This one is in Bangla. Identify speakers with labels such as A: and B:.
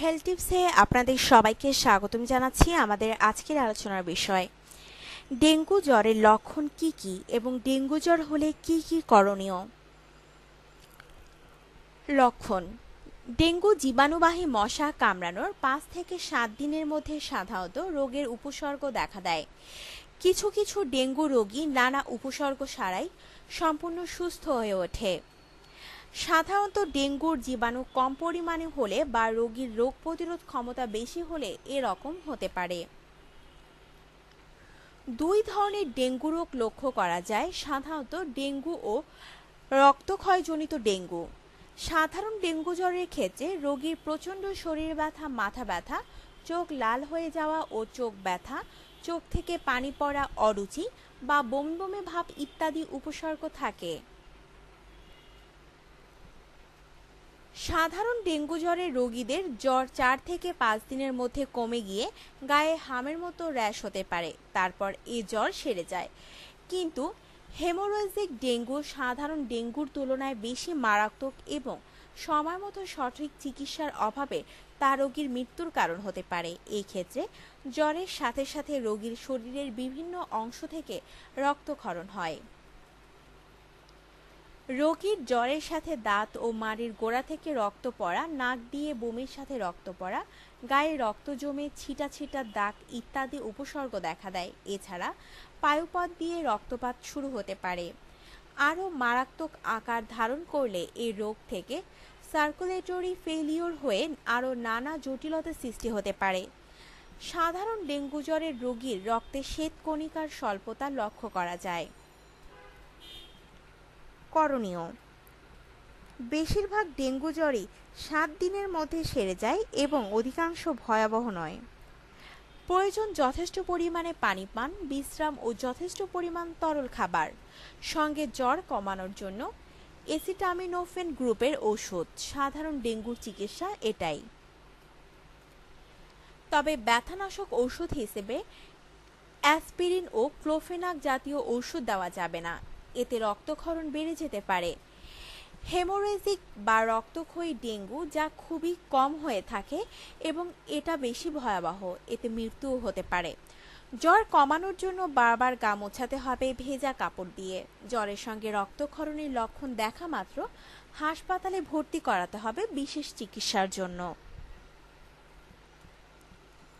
A: হেলথ টিপসে আপনাদের সবাইকে স্বাগতম জানাচ্ছি আমাদের আজকের আলোচনার বিষয়। ডেঙ্গু জ্বরের লক্ষণ কি কি এবং ডেঙ্গু জ্বর হলে কি কি করণীয়? লক্ষণ, ডেঙ্গু জীবাণুবাহী মশা কামড়ানোর পাঁচ থেকে সাত দিনের মধ্যে সাধারণত রোগের উপসর্গ দেখা দেয়। কিছু কিছু ডেঙ্গু রোগী নানা উপসর্গ ছাড়াই সম্পূর্ণ সুস্থ হয়ে ওঠে। সাধারণত ডেঙ্গুর জীবাণু কম পরিমাণে হলে বা রোগীর রোগ প্রতিরোধ ক্ষমতা বেশি হলে এরকম হতে পারে। দুই ধরনের ডেঙ্গু রোগ লক্ষ্য করা যায়, সাধারণত ডেঙ্গু ও রক্তক্ষয়জনিত ডেঙ্গু। সাধারণ ডেঙ্গু জ্বরের ক্ষেত্রে রোগীর প্রচণ্ড শরীর ব্যথা, মাথা ব্যথা, চোখ লাল হয়ে যাওয়া ও চোখ ব্যথা, চোখ থেকে পানি পড়া অরুচি বা বমি বমি ভাব ইত্যাদি উপসর্গ থাকে। সাধারণ ডেঙ্গু জ্বরের রোগীদের জ্বর চার থেকে পাঁচ দিনের মধ্যে কমে গিয়ে গায়ে হামের মতো র্যাশ হতে পারে। তারপর এ জ্বর সেরে যায়। কিন্তু হেমোরয়েজিক ডেঙ্গু সাধারণ ডেঙ্গুর তুলনায় বেশি মারাত্মক এবং সময় মতো সঠিক চিকিৎসার অভাবে তা রোগীর মৃত্যুর কারণ হতে পারে। এই ক্ষেত্রে জ্বরের সাথে সাথে রোগীর শরীরের বিভিন্ন অংশ থেকে রক্তক্ষরণ হয়। রোগীর জ্বরের সাথে দাঁত ও মাড়ির গোড়া থেকে রক্ত পড়া, নাক দিয়ে বমির সাথে রক্ত পড়া, গায়ে রক্ত জমে ছিটা ছিটা দাগ ইত্যাদি উপসর্গ দেখা দেয়। এছাড়া পায়ুপথ দিয়ে রক্তপাত শুরু হতে পারে। আরও মারাত্মক আকার ধারণ করলে এই রোগ থেকে সার্কুলেটরি ফেলিওর হয়ে আরও নানা জটিলতা সৃষ্টি হতে পারে। সাধারণ ডেঙ্গু জ্বরের রোগীর রক্তে শ্বেতকণিকার স্বল্পতা লক্ষ্য করা যায়। করণীয়। বেশিরভাগ ডেঙ্গু জ্বরই সাত দিনের মধ্যে সেরে যায় এবং অধিকাংশ ভয়াবহ নয়। প্রয়োজন যথেষ্ট পরিমাণে পানি পান বিশ্রাম ও যথেষ্ট পরিমাণ তরল খাবার, সঙ্গে জ্বর কমানোর জন্য এসিটামিনোফেন গ্রুপের ওষুধ সাধারণ ডেঙ্গুর চিকিৎসা এটাই। তবে ব্যথানাশক ওষুধ হিসেবে অ্যাসপিরিন ও ক্লোফেনাক জাতীয় ওষুধ দেওয়া যাবে না। এতে রক্তক্ষরণ বেড়ে যেতে পারে। হেমোরেজিক বা রক্তক্ষয়ী ডেঙ্গু যা খুবই কম হয়ে থাকে এবং এটা বেশি ভয়াবহ, এতে মৃত্যুও হতে পারে। জ্বর কমানোর জন্য বারবার গা মোছাতে হবে ভেজা কাপড় দিয়ে। জ্বরের সঙ্গে রক্তক্ষরণের লক্ষণ দেখা মাত্র। হাসপাতালে ভর্তি করাতে হবে বিশেষ চিকিৎসার জন্য।